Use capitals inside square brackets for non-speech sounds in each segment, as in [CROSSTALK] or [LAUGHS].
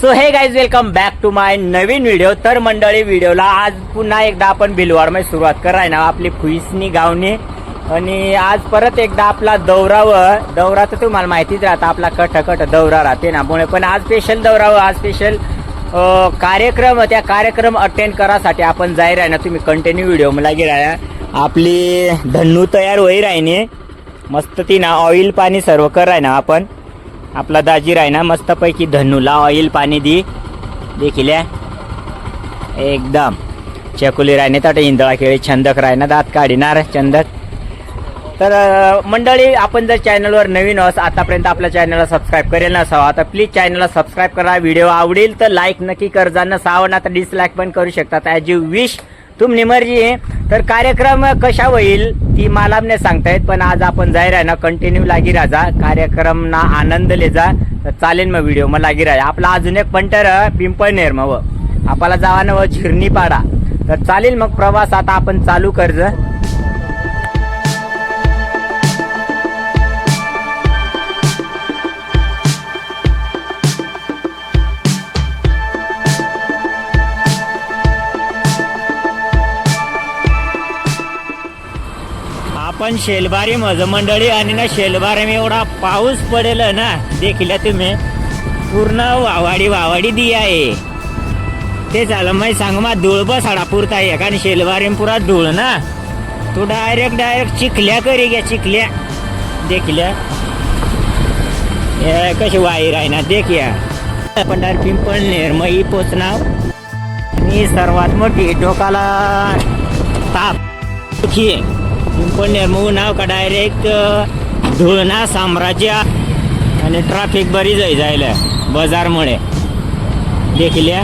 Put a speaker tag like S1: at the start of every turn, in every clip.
S1: So hey guys welcome back to my Naveen video तर मंडळी व्हिडिओला आज पुन्हा एकदा आपण भिलवाडमध्ये सुरुवात कराय ना आपली खुईसनी गावनी. आणि आज परत एकदा आपला दौरावं दौरा तर तुम्हाला माहितीच राहता आपला कट कट दौरा राहते ना. मुळे पण आज स्पेशल दौरावं आज स्पेशल कार्यक्रम त्या कार्यक्रम अटेंड करासाठी आपण जाहीर आहे ना तुम्ही कंटिन्यू व्हिडिओ मला गेला आपली धन्नू तयार होई राहिने मस्त ती ना ऑइल पाणी सर्व कराय ना आपण. आपला दाजी राय ना मस्तपैकी धन्नूला ऑइल पाणी दी. देखील एकदम. चकुली रायने तर इंदळा केळी छंदक राही ना दात काढिणार छंदक. तर मंडळी आपण जर चॅनलवर नवीन अस आतापर्यंत आपल्या चॅनलला सबस्क्राईब करेल नसावा तर प्लीज चॅनलला सबस्क्राईब करा. व्हिडिओ आवडेल तर लाईक नक्की कर जा आता ना तर डिसलाईक पण करू शकता. ॲज यू विश तुमनी मर्जी. आहे तर कार्यक्रम कशा होईल ती मला नाही सांगतायत पण आज आपण जाहीर आहे ना कंटिन्यू लागी राजा. कार्यक्रम ना आनंद ले जा तर चालेल मग व्हिडिओ मग लागी राहा आपला अजून एक पंटर पिंपळनेर मग आपल्याला जावा ना व झिरणी पाडा. तर चालेल मग प्रवास आता आपण चालू कर्ज. पण शेलबारी मज मंडळी आणि ना शेलबारी एवढा पाऊस पडेल ना देखील तुम्ही पूर्ण वावाडी वावाडी दी आहे. ते झालं मग सांग मग धूळ बस पुरता आहे कारण शेलबारी पुरा धूळ ना? तू डायरेक्ट डायरेक्ट चिखल्या करी घ्या चिखल्या. देखल्या हे कशी वायर आहे ना देख या. पण डायरेक्ट पिंपळ निर्मयी पोचणार आणि सर्वात मोठी डोकाला ताप. दुखी आहे पिंपळ नाव का डायरेक्ट धुळना साम्राज्य आणि ट्राफिक बरी जाई जायला बाजारमुळे. देखल्या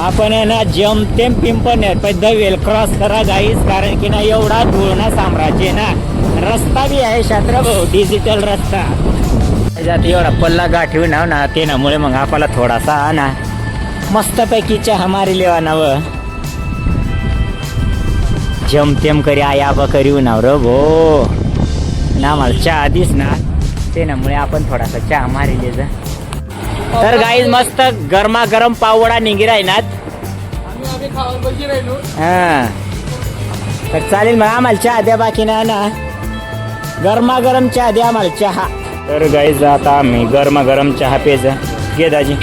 S1: आपण आहे ना जमतेम पिंपळनेर पण दवेल क्रॉस करा जाईस कारण की ना एवढा धुळना साम्राज्य आहे ना रस्ता बी आहे शास्त्रभाऊ डिजिटल रस्ता. त्याच्यात एवढा पल्ला गाठीव नाव ना ते नामुळे मग आपल्याला थोडासा ना मस्तपैकी हमारी लेवा नाव. जमतेम करी आई आबा करी नाव र भो हो. ना मला चहा दिस ना. ते नामुळे आपण थोडासा चहा मारी ले जा. तर गाईज मस्त गरमागरम पावडा निघी राहिनात.
S2: आम्ही आम्ही
S1: हा. तर चालेल मग आम्हाला चहा द्या बाकी ना ना. गरमागरम चहा द्या आम्हाला चहा. तर गाईज आता आम्ही गरमागरम चहा पेज घे दाजी.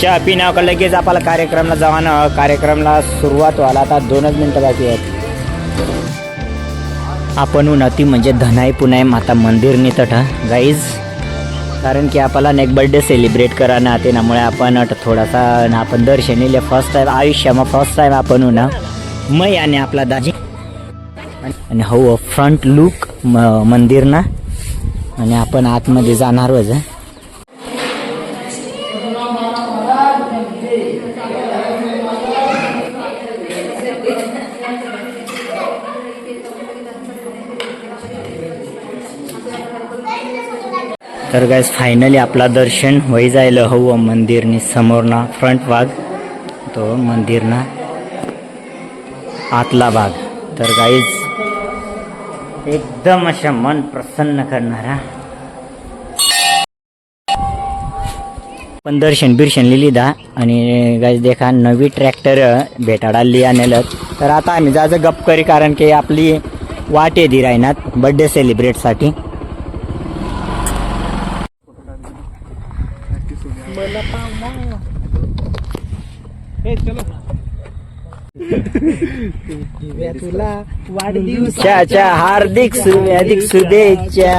S1: चहा पिण्यावर का लगेच आपल्याला कार्यक्रमला जावानं कार्यक्रमला सुरुवात व्हायला आता दोनच मिनटं बाकी आहेत. आपण उन्हाती म्हणजे धनाई पुनाई माता मंदिर नितट गाईज कारण की आपल्याला नेक बर्थडे सेलिब्रेट करा ना ते नामुळे आपण थोडासा न आपण दर्शनीले फर्स्ट टाईम आयुष्यामा फर्स्ट टाईम आपण उन्हा मै आणि आपला दाजी. आणि हो फ्रंट लुक मंदिर ना? आणि आपण आतमध्ये जाणार वज तर गाईज फायनली आपला दर्शन होई जायला. हवं हो, मंदिरनी समोरना फ्रंट भाग. तो मंदिरना आतला भाग. तर गाईज एकदम अशा मन प्रसन्न करणारा. पण दर्शन बिर्शन लिहिली दा. आणि गाईज देखा नवी ट्रॅक्टर भेटाडा लिया नेलं तर आता आम्ही जायचं गप करी कारण की आपली वाट येदी राहणार बड्डे सेलिब्रेटसाठी
S2: तुला वाढदिवस
S1: च्या हार्दिक हार्दिक शुभेच्छा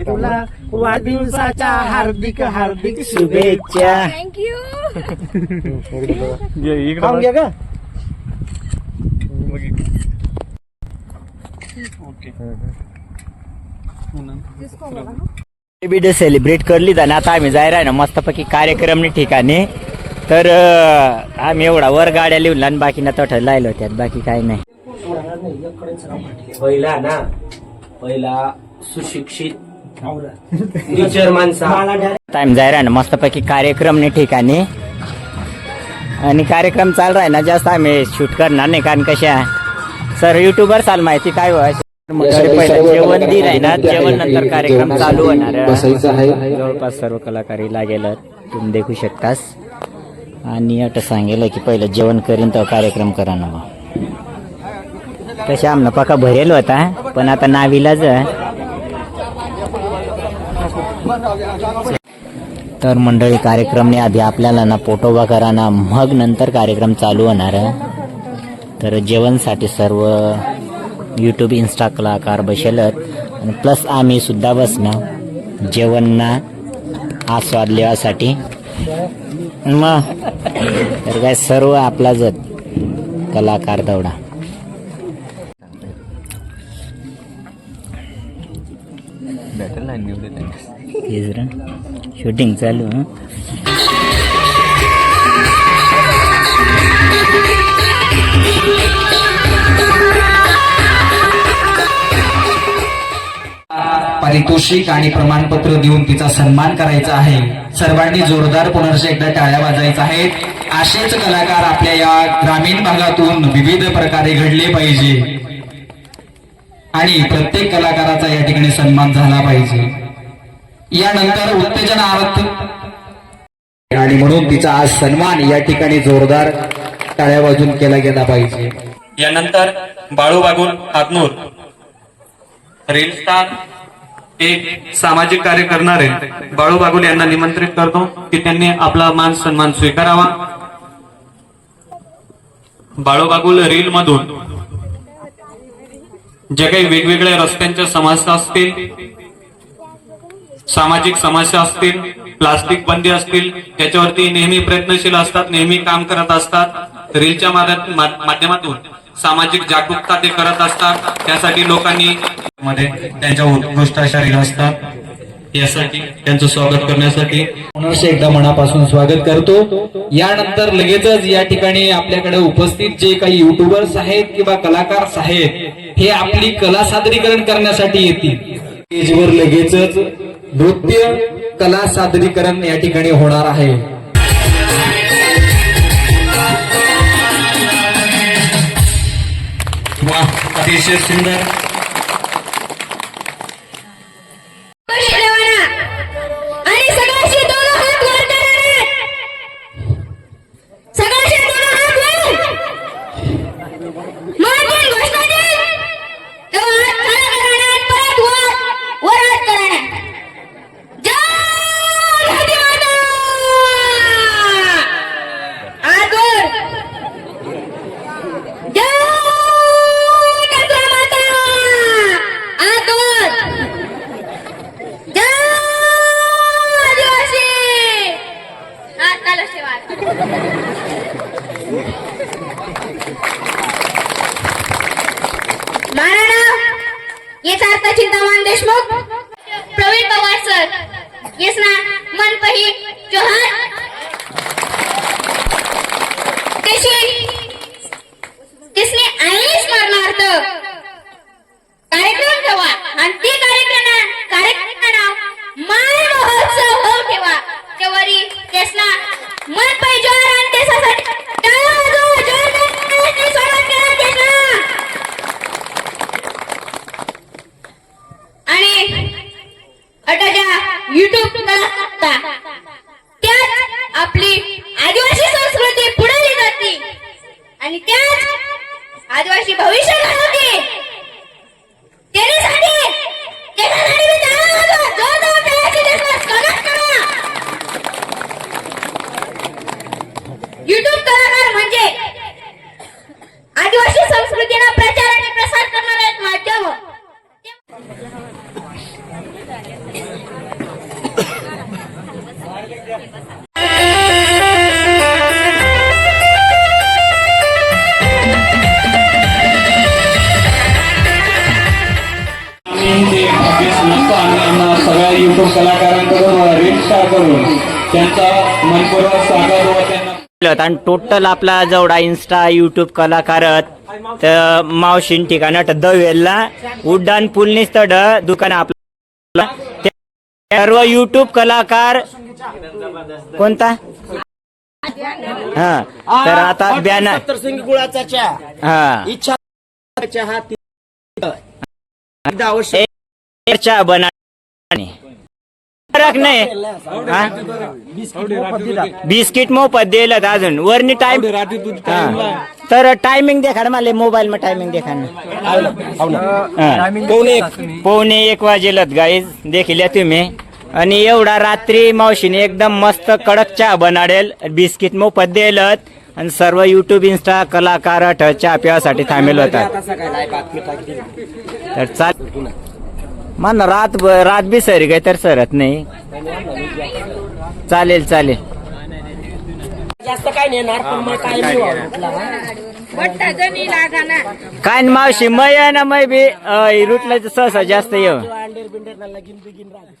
S2: तुला वाढदिवसाच्या हार्दिक हार्दिक
S1: शुभेच्छा
S3: थँक्यू
S2: खाऊन घ्या का
S1: बर्थडे सेलिब्रेट करली जाणं आता आम्ही जाय आहे ना मस्तपैकी कार्यक्रमनी ठिकाणी. तर अं, आम्ही एवढा वर गाड्या लिहून आणि बाकी ना तठ लायलो त्यात बाकी काही नाही.
S4: पहिला ना पहिला सुशिक्षित टीचर माणसा.
S1: आता आम्ही जाय आहे ना मस्तपैकी कार्यक्रमनी ठिकाणी. आणि कार्यक्रम चालू आहे ना जास्त आम्ही शूट करणार नाही. कारण कशा? सर युट्यूबर चाल माहिती काय व्हायचं जेवण दिल आहे ना? जेवण नंतर कार्यक्रम चालू होणार
S3: आहे.
S1: जवळपास सर्व कलाकारी लागेल तुम्ही देखू शकतास. आणि अट सांगेल की पहिलं जेवण करीन तर कार्यक्रम करा ना तशा आमना पका भरेल होता पण आता नावीलाच तर मंडळी कार्यक्रमने आधी आपल्याला ना पोटोबा करा ना. मग नंतर कार्यक्रम चालू होणार तर जेवणसाठी सर्व यूट्यूब इन्स्टा कलाकार बसेलत आणि प्लस आम्ही सुद्धा बसणं जेवणना आस्वाद लेवासाठी. मग तर काय सर्व आपलाच कलाकार दौडा. शूटिंग चालू
S5: पारितोषिक आणि प्रमाणपत्र देऊन तिचा सन्मान करायचा आहे. सर्वांनी जोरदार पुनर्श एकदा टाळ्या वाजायचा आहेत असेच कलाकार आपल्या या ग्रामीण भागातून विविध प्रकारे घडले पाहिजे. आणि प्रत्येक कलाकाराचा या ठिकाणी सन्मान झाला पाहिजे. यानंतर उत्तेजनार्थ आणि म्हणून तिचा आज सन्मान या ठिकाणी जोरदार टाळ्या वाजून केला गेला पाहिजे.
S6: यानंतर बाळू बागून हातनूर. रील स्टार एक सामाजिक कार्य करणारे बाळू बागुल यांना निमंत्रित करतो की त्यांनी आपला मान सन्मान स्वीकारावा. बाळू बागुल रील मधून जे काही वेगवेगळ्या रस्त्यांच्या समस्या असतील सामाजिक समस्या असतील प्लास्टिक बंदी असतील त्याच्यावरती नेहमी प्रयत्नशील असतात नेहमी काम करत असतात रीलच्या मा- माध्यमातून सामाजिक जागरूकता ते करत असतात. त्यासाठी लोकांनी मध्ये त्यांच्या उत्कृष्ट अशा रिला असतात. यासाठी त्यांचं स्वागत करण्यासाठी.
S5: एकदा मनापासून स्वागत करतो. यानंतर लगेचच या ठिकाणी आपल्याकडे उपस्थित जे काही युट्यूबर्स आहेत किंवा कलाकार आहेत हे आपली कला सादरीकरण करण्यासाठी येतील. स्टेजवर लगेचच नृत्य कला सादरीकरण या ठिकाणी होणार आहे.
S6: वा अतिशय सुंदर.
S7: Thank [LAUGHS] you. अटाच्या युट्यूब त्यात आपली आदिवासी संस्कृती पुढे नेली जाते. आणि त्यात आदिवासी भविष्य घडवते. त्याच्यासाठी युट्यूब कलाकार म्हणजे आदिवासी संस्कृतीला
S6: कलाकारांकडून करून त्यांचा मनपूर्वक स्वागत व त्यांना
S1: आणि टोटल आपला जेवढा इन्स्टा युट्यूब कलाकार तर मावशीन ठिकाण दवेलला उड्डाण पुलनीच तड दुकान आपला. सर्व युट्यूब कलाकार कोणता? हा तर आता बॅनर
S2: गुळाचा चहा.
S1: हा.
S2: इच्छा चहा
S1: एक चहा बना हा? बिस्किट मोफत दिलं. अजून. वरनी टाइम तर टायमिंग देखा ना मला मोबाईल मध्ये टायमिंग देखा ना. पावणे एक वाजेलत गाईज देखील तुम्ही. आणि एवढा रात्री मावशीने एकदम मस्त कडक चहा बनाडेल बिस्किट मोफत दिलत. आणि सर्व युट्यूब इन्स्टा कलाकार चहा पिवासाठी थांबेल होतात. तर चाल मान रात रात बी सरी काय तर सरत नाही. चालेल चालेल.
S2: जास्त काय नाही येणार पण मग काय नाही वावरतला.
S7: बट्टा जणी लागाना
S1: काय न मावशी मै आहे ना मै बी रुटला सहसा जास्त येऊ
S2: अंडेर बिंडेर लगीन बिगीन राहते.